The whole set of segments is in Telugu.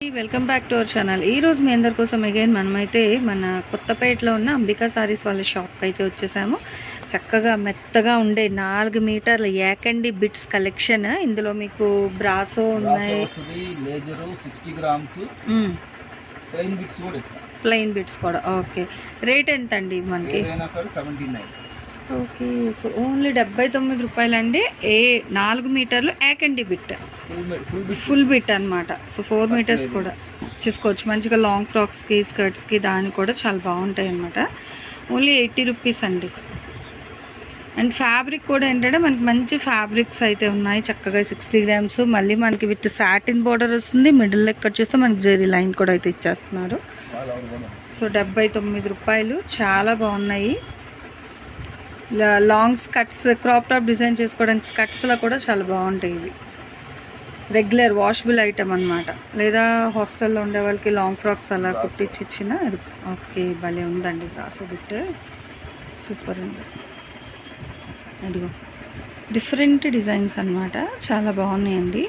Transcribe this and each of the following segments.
welcome back to our channel ఈ రోజు మీ అందరి కోసం అగైన్ మనమైతే మన కొత్తపేటలో ఉన్న అంబికా సారీస్ వాళ్ళ షాప్కి అయితే వచ్చేసాము. చక్కగా మెత్తగా ఉండే నాలుగు మీటర్ల యాకండి బిట్స్ కలెక్షన్ ఇందులో మీకు బ్రాసో ఉన్నాయి. ప్లెయిన్ బిట్స్ ప్లెయిన్ బిట్స్ కూడా ఓకే రేట్ ఎంత అండి మనకి? ఓకే సో ఓన్లీ డెబ్బై తొమ్మిది రూపాయలండి. ఏ నాలుగు మీటర్లు యాకండి బిట్ ఫుల్ బిట్ అన్నమాట. సో ఫోర్ మీటర్స్ కూడా. చూసుకోవచ్చు. మంచిగా లాంగ్ ఫ్రాక్స్కి స్కర్ట్స్కి దానికి కూడా చాలా బాగుంటాయి అన్నమాట. ఓన్లీ ఎయిటీ రూపీస్ అండి. అండ్ ఫ్యాబ్రిక్ కూడా ఏంటంటే మనకి మంచి ఫ్యాబ్రిక్స్ అయితే ఉన్నాయి. చక్కగా సిక్స్టీ గ్రామ్స్ మళ్ళీ మనకి విత్ సాటిన్ బార్డర్ వస్తుంది. మిడిల్ ఎక్కడ చూస్తే మనకి జెరీ లైన్ కూడా అయితే ఇచ్చేస్తున్నారు. సో డెబ్బై తొమ్మిది రూపాయలు. చాలా బాగున్నాయి. Long skirts crop top design చేసుకోవడానికి స్కట్స్లో కూడా చాలా బాగుంటాయి ఇవి. రెగ్యులర్ వాషబుల్ ఐటమ్ అన్నమాట. లేదా హాస్టల్లో ఉండే వాళ్ళకి లాంగ్ ఫ్రాక్స్ అలా కుట్టించి ఇచ్చిన అది ఓకే భలే ఉందండి బ్రాసో బిట్ సూపర్ ఉంది. అదిగో. డిఫరెంట్ డిజైన్స్ అన్నమాట. చాలా బాగున్నాయండి.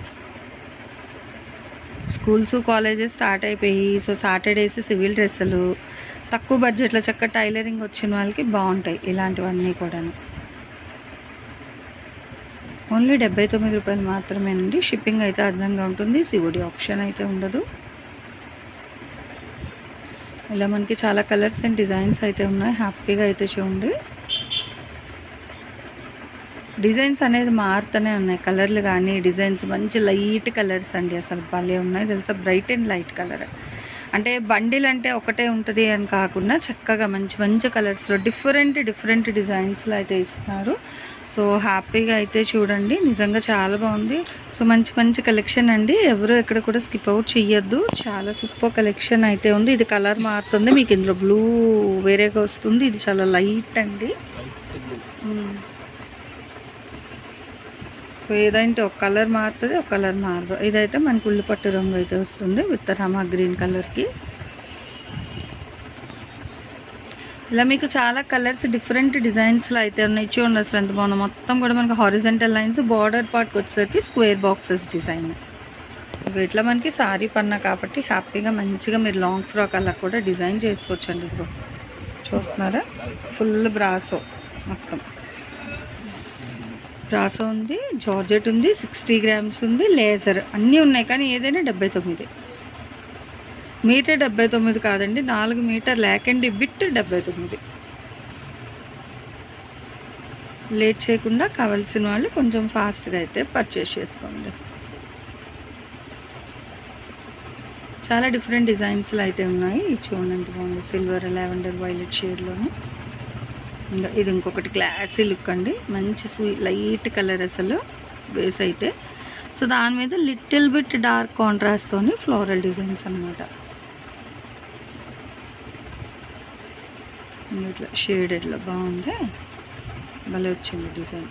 స్కూల్స్ కాలేజెస్ స్టార్ట్ అయిపోయి సో సాటర్డేస్ సివిల్ డ్రెస్సులు తక్కువ బడ్జెట్లో చక్క టైలరింగ్ వచ్చిన వాళ్ళకి బాగుంటాయి ఇలాంటివన్నీ కూడాను. ఓన్లీ డెబ్బై తొమ్మిది రూపాయలు మాత్రమేనండి. షిప్పింగ్ అయితే అదనంగా ఉంటుంది. సివుడి ఆప్షన్ అయితే ఉండదు. ఇలా మనకి చాలా కలర్స్ అండ్ డిజైన్స్ అయితే ఉన్నాయి. హ్యాపీగా అయితే చూడండి. డిజైన్స్ అనేది మారుతూనే ఉన్నాయి. కలర్లు కానీ డిజైన్స్ మంచి లైట్ కలర్స్ అండి. అసలు భలే ఉన్నాయి. తెలుసా? Bright and light colour. అంటే బండిల్ అంటే ఒకటే ఉంటుంది అని కాకుండా చక్కగా మంచి మంచి కలర్స్లో డిఫరెంట్ డిఫరెంట్ డిజైన్స్లో అయితే ఇస్తున్నారు సో హ్యాపీగా అయితే చూడండి. నిజంగా చాలా బాగుంది. సో మంచి మంచి కలెక్షన్ అండి. ఎవరు ఎక్కడ కూడా స్కిప్ అవుట్ చెయ్యొద్దు. చాలా సూపర్ కలెక్షన్ అయితే ఉంది. ఇది కలర్ మారుతుంది. మీకు ఇందులో బ్లూ వేరేగా వస్తుంది. ఇది చాలా లైట్ అండి. సో ఏదంటే ఒక కలర్ మారుతుంది ఒక కలర్ మారదు. ఇదైతే మనకు ఉల్లిపట్టు రంగు అయితే వస్తుంది విత్తరామ గ్రీన్ కలర్కి. ఇలా మీకు చాలా కలర్స్ డిఫరెంట్ డిజైన్స్లో అయితే ఉన్నాయి. చూడండి అసలు ఎంత బాగుందో. మొత్తం కూడా మనకి హారిజెంటల్ లైన్స్ బార్డర్ పార్ట్కి వచ్చేసరికి స్క్వేర్ బాక్సెస్ డిజైన్. ఇట్లా మనకి సారీ పన్నా కాబట్టి హ్యాపీగా మంచిగా మీరు లాంగ్ ఫ్రాక్ అలా కూడా డిజైన్ చేసుకోవచ్చండి ఇదిగో. చూస్తున్నారా? ఫుల్ బ్రాసో మొత్తం. రాసా ఉంది జార్జెట్ ఉంది సిక్స్టీ గ్రామ్స్ ఉంది లేజర్ అన్నీ ఉన్నాయి కానీ ఏదైనా డెబ్బై తొమ్మిది. మీటర్ డెబ్బై తొమ్మిది కాదండి నాలుగు మీటర్ లేకండి బిట్ డెబ్బై తొమ్మిది. లేట్ చేయకుండా కావాల్సిన వాళ్ళు కొంచెం ఫాస్ట్గా అయితే పర్చేస్ చేసుకోండి. చాలా డిఫరెంట్ డిజైన్స్లో అయితే ఉన్నాయి చూడండి బాగుంది సిల్వర్ లావెండర్ వైలెట్ షేడ్లోనే. ఇది ఇంకొకటి క్లాసీ లుక్ అండి. మంచి స్వీ లైట్ కలర్ అసలు బేస్ అయితే. సో దాని మీద లిటిల్ బిట్ డార్క్ కాంట్రాస్ట్తోని ఫ్లోరల్ డిజైన్స్ అనమాట ఇట్లా షేడెడ్లో బాగుంది. భలే వచ్చింది డిజైన్.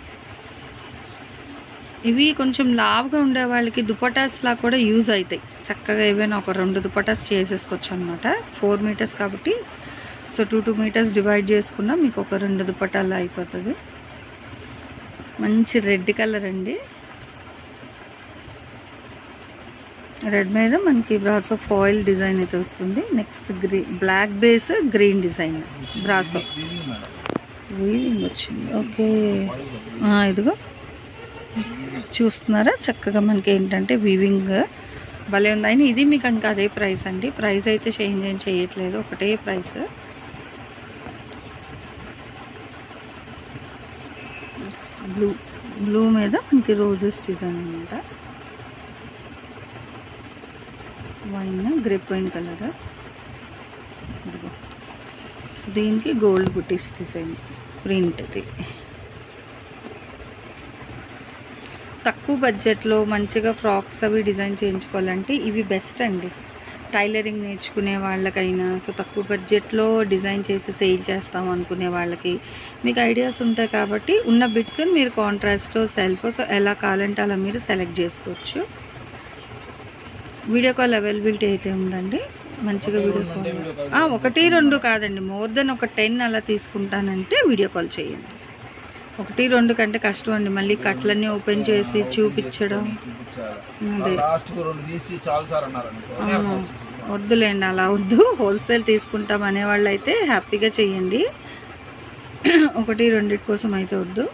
ఇవి కొంచెం లావుగా ఉండే వాళ్ళకి దుపటాస్లా కూడా యూజ్ అవుతాయి చక్కగా ఏవైనా ఒక రెండు దుపటాస్ చేసేసుకోవచ్చు అనమాట ఫోర్ మీటర్స్ కాబట్టి so two two metres divide చేసుకున్నా మీకు ఒక రెండు దుప్పటాల్లో అయిపోతుంది. మంచి రెడ్ కలర్ అండి. రెడ్ మీద మనకి బ్రాసో ఫాయిల్ డిజైన్ అయితే వస్తుంది. Next green black base green design brasso weaving weaving వచ్చింది. ఓకే. ఇదిగో. చూస్తున్నారా? చక్కగా మనకి ఏంటంటే వీవింగ్ భలే ఉంది. అయినా ఇది మీకు ఇంకా అదే ప్రైస్ అండి. ప్రైస్ అయితే చేంజ్ ఏం చేయట్లేదు. ఒకటే ప్రైస్. బ్లూ బ్లూ మీద మనకి రోజెస్ డిజైన్ అనమాట wine grape wine colour so దీనికి గోల్డ్ బుటీస్ డిజైన్ ప్రింట్ది తక్కువ బడ్జెట్లో మంచిగా ఫ్రాక్స్ అవి డిజైన్ చేయించుకోవాలంటే ఇవి బెస్ట్ అండి. టైలరింగ్ నేర్చుకునే వాళ్ళకైనా సో తక్కువ బడ్జెట్లో డిజైన్ చేసి సేల్ చేస్తాం అనుకునే వాళ్ళకి మీకు ఐడియాస్ ఉంటాయి కాబట్టి ఉన్న బిట్స్ మీరు కాంట్రాస్ట్ సెల్ఫ్ సో ఎలా కావాలంటే అలా మీరు సెలెక్ట్ చేసుకోవచ్చు. వీడియో కాల్ అవైలబిలిటీ అయితే ఉందండి. మంచిగా వీడియో కాల్ ఒకటి రెండు కాదండి. మోర్ దెన్ ఒక టెన్ అలా తీసుకుంటానంటే వీడియో కాల్ చేయండి. ఒకటి రెండు కంటే కష్టం అండి. మళ్ళీ కట్లన్నీ ఓపెన్ చేసి చూపించడం. వద్దులేండి అలా వద్దు. హోల్సేల్ తీసుకుంటాం అనేవాళ్ళు అయితే హ్యాపీగా చెయ్యండి ఒకటి రెండిటి కోసం అయితే వద్దు.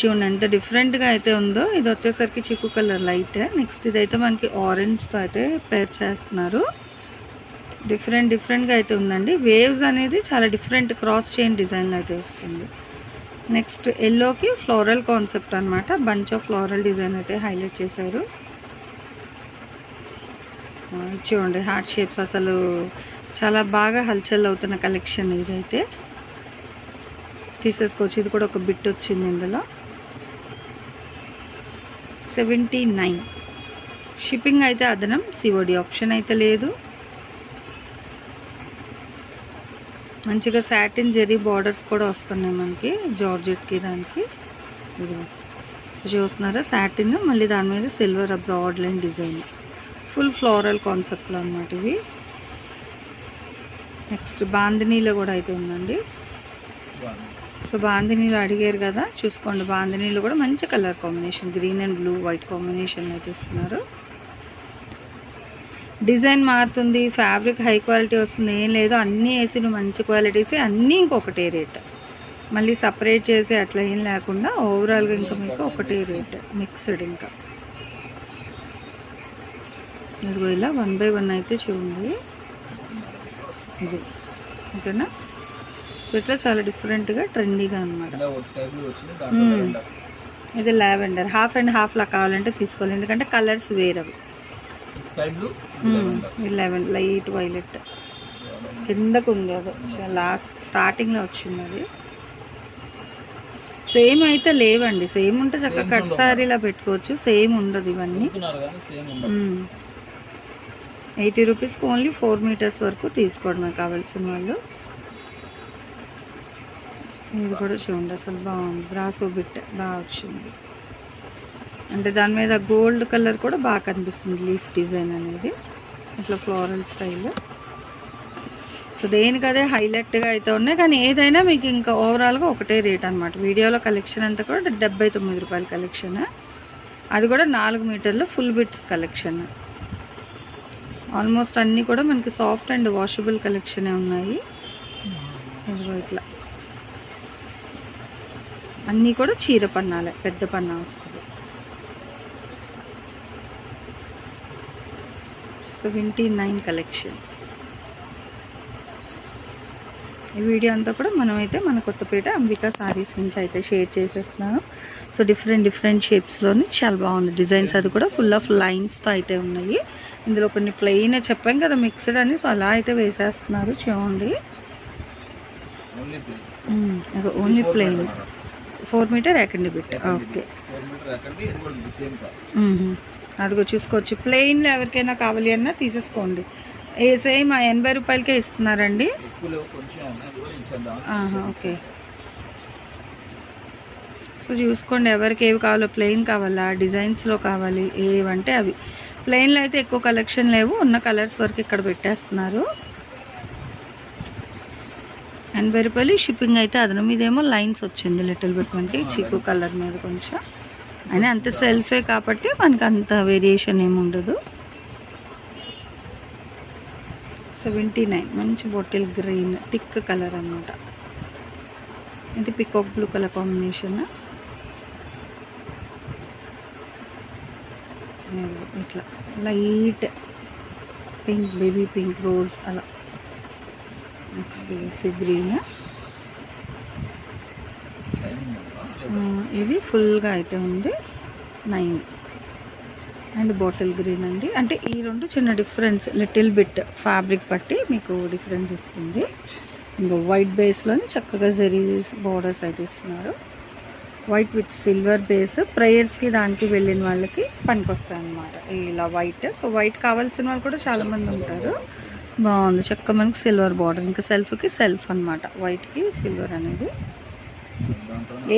చూడండి ఎంత డిఫరెంట్గా అయితే ఉందో. ఇది వచ్చేసరికి చిక్కు కలర్ లైట్. నెక్స్ట్ ఇదైతే మనకి ఆరెంజ్తో అయితే పేర్ చేస్తున్నారు. డిఫరెంట్ డిఫరెంట్గా అయితే ఉందండి. వేవ్స్ అనేది చాలా డిఫరెంట్ క్రాస్ చైన్ డిజైన్లో అయితే వస్తుంది. నెక్స్ట్ ఎల్లోకి ఫ్లోరల్ కాన్సెప్ట్ అనమాట బంచ్ ఆఫ్ ఫ్లోరల్ డిజైన్ అయితే హైలైట్ చేశారు. చూడండి హార్ట్ షేప్స్ అసలు చాలా బాగా హల్చల్ అవుతున్న కలెక్షన్ ఇదైతే. తీసేసుకోవచ్చు. ఇది కూడా ఒక బిట్ వచ్చింది ఇందులో. సెవెంటీ నైన్ షిప్పింగ్ అయితే అదనం. సిఓడి ఆప్షన్ అయితే లేదు. మంచిగా సాటిన్ జెరీ బార్డర్స్ కూడా వస్తున్నాయి మనకి జార్జెట్కి దానికి. ఇది సో చూస్తున్నారా? సాటిన్ మళ్ళీ దాని మీద silver broad line design full floral కాన్సెప్ట్లో అనమాట ఇవి. నెక్స్ట్ బాందినీలో కూడా అయితే ఉందండి. సో బాందినీలో అడిగారు కదా? చూసుకోండి బాందినీలో కూడా మంచి colour combination green and blue white combination అయితే ఇస్తున్నారు. డిజైన్ మారుతుంది ఫ్యాబ్రిక్ హై క్వాలిటీ వస్తుంది ఏం లేదు అన్నీ వేసిన మంచి క్వాలిటీస్ అన్నీ ఇంకొకటే రేట్. మళ్ళీ సపరేట్ చేసి అట్లా ఏం లేకుండా ఓవరాల్గా ఇంకా మీకు ఒకటే రేట్ మిక్స్డ్ ఇంకా. ఇదిగో ఇలా వన్ బై వన్ అయితే చూడండి. ఇది ఓకేనా? సో ఇట్లా చాలా డిఫరెంట్గా ట్రెండీగా అనమాట ఇది లావెండర్ హాఫ్ అండ్ హాఫ్ లా కావాలంటే తీసుకోవాలి. ఎందుకంటే colours వేరవి. Sky blue? Eleven light violet కిందకు ఉంది అది. లాస్ట్ స్టార్టింగ్లో వచ్చింది అది. సేమ్ అయితే లేవండి. సేమ్ ఉంటే చక్కగా కట్. సారీలా పెట్టుకోవచ్చు. సేమ్ ఉండదు ఇవన్నీ. ఎయిటీ రూపీస్కి ఓన్లీ ఫోర్ మీటర్స్ వరకు తీసుకోవడమే కావాల్సిన వాళ్ళు. ఇది కూడా చూడండి అసలు బాగుంది. బ్రాసో బిట్ బాగా వచ్చింది. అంటే దాని మీద గోల్డ్ కలర్ కూడా బాగా కనిపిస్తుంది లీఫ్ డిజైన్ అనేది. ఇట్లా ఫ్లోరల్ స్టైల్. సో దేనికదే హైలైట్గా అయితే ఉన్నాయి. కానీ ఏదైనా మీకు ఇంకా ఓవరాల్గా ఒకటే రేట్ అనమాట వీడియోలో కలెక్షన్ అంతా కూడా డెబ్బై తొమ్మిది రూపాయల కలెక్షన్. అది కూడా నాలుగు మీటర్లు ఫుల్ బిట్స్ కలెక్షన్. ఆల్మోస్ట్ అన్నీ కూడా మనకి సాఫ్ట్ అండ్ వాషబుల్ కలెక్షనే ఉన్నాయి. ఇట్లా. అన్నీ కూడా చీర పన్నాలే పెద్ద పన్నా వస్తుంది. Seventy nine collection. ఈ వీడియో అంతా కూడా మనమైతే మన కొత్తపేట అంబికా సారీస్ నుంచి అయితే షేర్ చేసేస్తున్నాను. సో డిఫరెంట్ డిఫరెంట్ షేప్స్లోని చాలా బాగుంది డిజైన్స్ అది కూడా ఫుల్ ఆఫ్ లైన్స్తో అయితే ఉన్నాయి. ఇందులో కొన్ని ప్లెయిన్ చెప్పాం కదా మిక్స్డ్ అని. సో అలా అయితే వేసేస్తున్నారు చూడండి. Only play only plain four metre ఎకండి bit. Okay. అదిగో చూసుకోవచ్చు. ప్లెయిన్లో ఎవరికైనా కావాలి అన్నా తీసేసుకోండి. ఏ సేమ్ ఎనభై రూపాయలకే ఇస్తున్నారండి? ఓకే. సో చూసుకోండి ఎవరికి ఏవి కావాలో. ప్లెయిన్ కావాలా? డిజైన్స్లో కావాలి? ఏవంటే అవి. ప్లెయిన్లో అయితే ఎక్కువ కలెక్షన్ లేవు. ఉన్న కలర్స్ వరకు ఇక్కడ పెట్టేస్తున్నారు. ఎనభై రూపాయలు. షిప్పింగ్ అయితే అదనం మీదేమో లైన్స్ వచ్చింది లిటిల్ బిట్ మనకి చీకు కలర్ మీద కొంచెం. అయినా అంత సెల్ఫే కాబట్టి మనకి అంత వేరియేషన్ ఏమి ఉండదు. సెవెంటీ నైన్ మంచి బాటిల్ గ్రీన్ థిక్ కలర్ అనమాట ఇది పికాక్ బ్లూ కలర్ కాంబినేషన్. ఇట్లా light pink baby pink rose అలా. Next sea green. ఇది ఫుల్గా అయితే ఉంది. నైన్ అండ్ బాటిల్ గ్రీన్ అండి. అంటే ఈ రెండు చిన్న డిఫరెన్స్ లిటిల్ బిట్ ఫ్యాబ్రిక్ బట్టి మీకు డిఫరెన్స్ ఇస్తుంది. ఇంకా వైట్ బేస్లోని చక్కగా జరీ బోర్డర్స్ అయితే ఇస్తున్నారు. వైట్ విత్ సిల్వర్ బేస్ ప్రేయర్స్కి దానికి వెళ్ళిన వాళ్ళకి పనికొస్తాయి అనమాట ఇలా వైట్ సో వైట్ కావాల్సిన వాళ్ళు కూడా చాలామంది ఉంటారు. బాగుంది. చక్క మనకి సిల్వర్ బార్డర్ ఇంకా సెల్ఫ్కి సెల్ఫ్ అనమాట వైట్కి సిల్వర్ అనేది.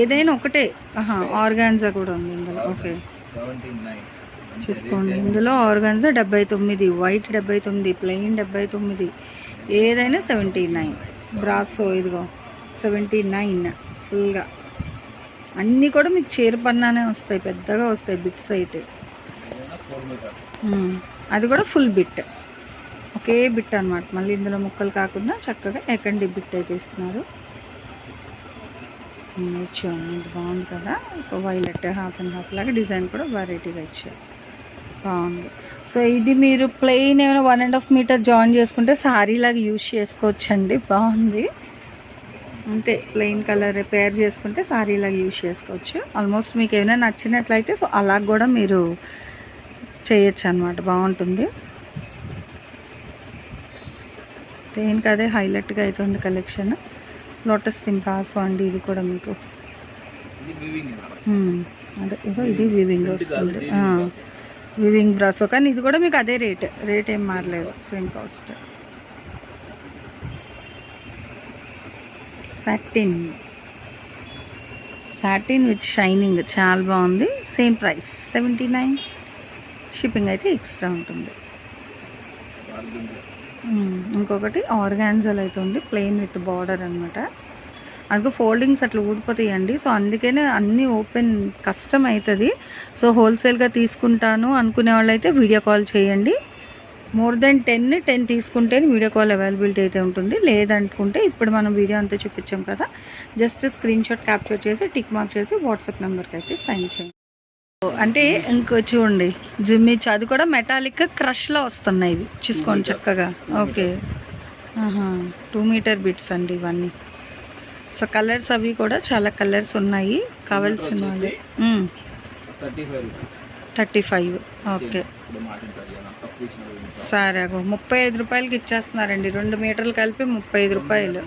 ఏదైనా ఒకటే. ఆర్గాన్జా కూడా ఉంది ఇందులో. ఓకే. చూసుకోండి. ఇందులో ఆర్గాన్జా డెబ్బై తొమ్మిది వైట్ డెబ్బై తొమ్మిది ప్లెయిన్ డెబ్బై తొమ్మిది. ఏదైనా సెవెంటీ నైన్ బ్రాసో ఇదిగో సెవెంటీ నైన్ ఫుల్గా. అన్నీ కూడా మీకు చీర పన్నానే వస్తాయి పెద్దగా వస్తాయి బిట్స్ అయితే. అది కూడా ఫుల్ బిట్. ఒకే బిట్ అనమాట మళ్ళీ ఇందులో ముక్కలు కాకుండా చక్కగా ఎకండి బిట్ అయితే ఇస్తున్నారు. చూడండి బాగుంది కదా? So violet half and half లాగా డిజైన్ కూడా వెరైటీగా ఇచ్చారు. బాగుంది. సో ఇది మీరు ప్లెయిన్ ఏమైనా one and half metre join చేసుకుంటే సారీ లాగా యూజ్ చేసుకోవచ్చండి. బాగుంది. అంతే ప్లెయిన్ కలర్ రిపేర్ చేసుకుంటే సారీ లాగా యూజ్ చేసుకోవచ్చు. ఆల్మోస్ట్ మీకు ఏమైనా నచ్చినట్లయితే సో అలా కూడా మీరు చేయొచ్చు అనమాట బాగుంటుంది. దేనికి అదే హైలైట్గా అవుతుంది కలెక్షన్ లోటస్ థింపాసో అండి ఇది కూడా మీకు. ఇది. అదే ఇగో ఇది వివింగ్ వస్తుంది. వివింగ్ బ్రాసో కానీ ఇది కూడా మీకు అదే రేట్ రేట్ ఏం మారలేదు. Same cost satin satin with shining చాలా బాగుంది. Same price seventy nine shipping అయితే ఎక్స్ట్రా ఉంటుంది. ఇంకొకటి ఆర్గాన్జల్ అయితే ఉంది ప్లెయిన్ విత్ బార్డర్ అనమాట అందుకు ఫోల్డింగ్స్ అట్లా ఊడిపోతాయండి. సో అందుకనే అన్నీ ఓపెన్ కష్టం అవుతుంది సో హోల్సేల్గా తీసుకుంటాను అనుకునే వాళ్ళైతే వీడియో కాల్ చేయండి. మోర్ దెన్ టెన్ టెన్ తీసుకుంటే వీడియో కాల్ అవైలబిలిటీ అయితే ఉంటుంది. లేదనుకుంటే ఇప్పుడు మనం వీడియో అంతా చూపించాం కదా జస్ట్ స్క్రీన్ షాట్ క్యాప్చర్ చేసి టిక్ మార్క్ చేసి వాట్సాప్ నెంబర్కి అయితే సెండ్ చేయండి. అంటే ఇంకో చూడండి జిమ్మిచ్ అది కూడా మెటాలిక్ క్రష్లో వస్తున్నాయి ఇవి. చూసుకోండి చక్కగా. ఓకే. టూ మీటర్ బిట్స్ అండి ఇవన్నీ. సో కలర్స్ అవి కూడా చాలా కలర్స్ ఉన్నాయి. కావాల్సిన వాళ్ళు. Thirty five okay. సరే అగో. ముప్పై ఐదు రూపాయలకి ఇచ్చేస్తున్నారండి. రెండు మీటర్లు కలిపి ముప్పై ఐదు రూపాయలు.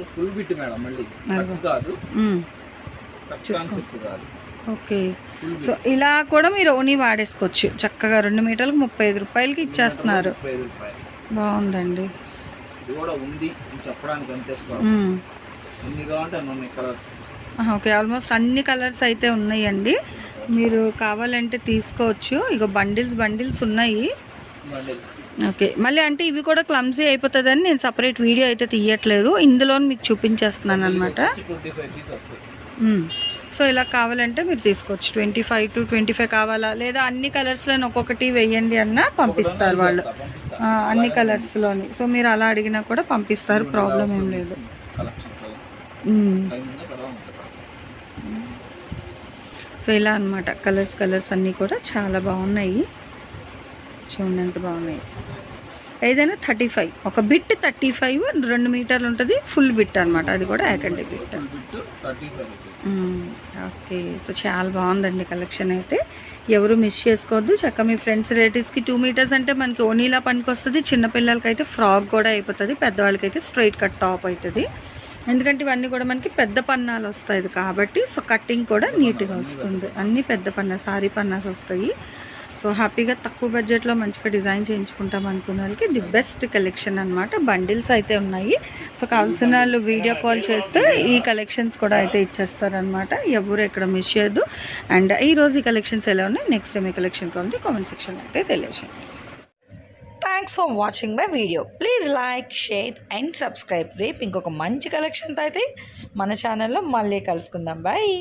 చూసుకో. ఓకే. సో ఇలా కూడా మీరు ఓనీ వాడేసుకోవచ్చు. చక్కగా రెండు మీటర్లకు ముప్పై ఐదు రూపాయలకి ఇచ్చేస్తున్నారు. బాగుందండి. ఓకే. ఆల్మోస్ట్ అన్ని కలర్స్ అయితే ఉన్నాయండి. మీరు కావాలంటే తీసుకోవచ్చు. ఇక బండిల్స్ బండిల్స్ ఉన్నాయి. ఓకే. మళ్ళీ అంటే ఇవి కూడా క్లమ్సీ అయిపోతుందని నేను సపరేట్ వీడియో అయితే తీయట్లేదు. ఇందులో మీకు చూపించేస్తున్నాను అనమాట సో ఇలా కావాలంటే మీరు తీసుకోవచ్చు. Twenty five to twenty five కావాలా? లేదా అన్ని కలర్స్లో ఒక్కొక్కటి వెయ్యండి అన్నా పంపిస్తారు వాళ్ళు. అన్ని కలర్స్లోని. సో మీరు అలా అడిగినా కూడా పంపిస్తారు ప్రాబ్లం ఏం లేదు. సో ఇలా అన్నమాట. కలర్స్ కలర్స్ అన్నీ కూడా చాలా బాగున్నాయి. చూడండి ఎంత బాగున్నాయి. ఏదైనా థర్టీ ఫైవ్. ఒక బిట్ థర్టీ ఫైవ్ రెండు మీటర్లు ఉంటుంది ఫుల్ బిట్ అనమాట అది కూడా ఏకండి బిట్ ఓకే. సో చాలా బాగుందండి కలెక్షన్ అయితే. ఎవరు మిస్ చేసుకోవద్దు. చక్క మీ ఫ్రెండ్స్ రిలేటివ్స్కి టూ మీటర్స్ అంటే మనకి ఓనీలా పనికి వస్తుంది చిన్నపిల్లలకి అయితే ఫ్రాక్ కూడా అయిపోతుంది. పెద్దవాళ్ళకి అయితే స్ట్రైట్ కట్ టాప్ అవుతుంది ఎందుకంటే ఇవన్నీ కూడా మనకి పెద్ద పన్నాలు వస్తాయి. కాబట్టి సో కటింగ్ కూడా నీట్గా వస్తుంది. అన్నీ పెద్ద పన్నా సారీ పన్నాస్ వస్తాయి. సో హ్యాపీగా తక్కువ బడ్జెట్లో మంచిగా డిజైన్ చేయించుకుంటాం అనుకున్న వాళ్ళకి ది బెస్ట్ కలెక్షన్ అనమాట బండిల్స్ అయితే ఉన్నాయి. సో కావాల్సిన వాళ్ళు వీడియో కాల్ చేస్తే ఈ కలెక్షన్స్ కూడా అయితే ఇచ్చేస్తారనమాట ఎవరు ఎక్కడ మిస్ చేయొద్దు. అండ్ ఈ రోజు ఈ కలెక్షన్స్ ఎలా ఉన్నాయి? నెక్స్ట్ టైం ఈ కలెక్షన్ ఉంది కామెంట్ సెక్షన్ అయితే తెలియజేయండి. Thanks for watching my video please like share and subscribe రేపు ఇంకొక మంచి కలెక్షన్తో అయితే మన ఛానల్లో మళ్ళీ కలుసుకుందాం. బాయ్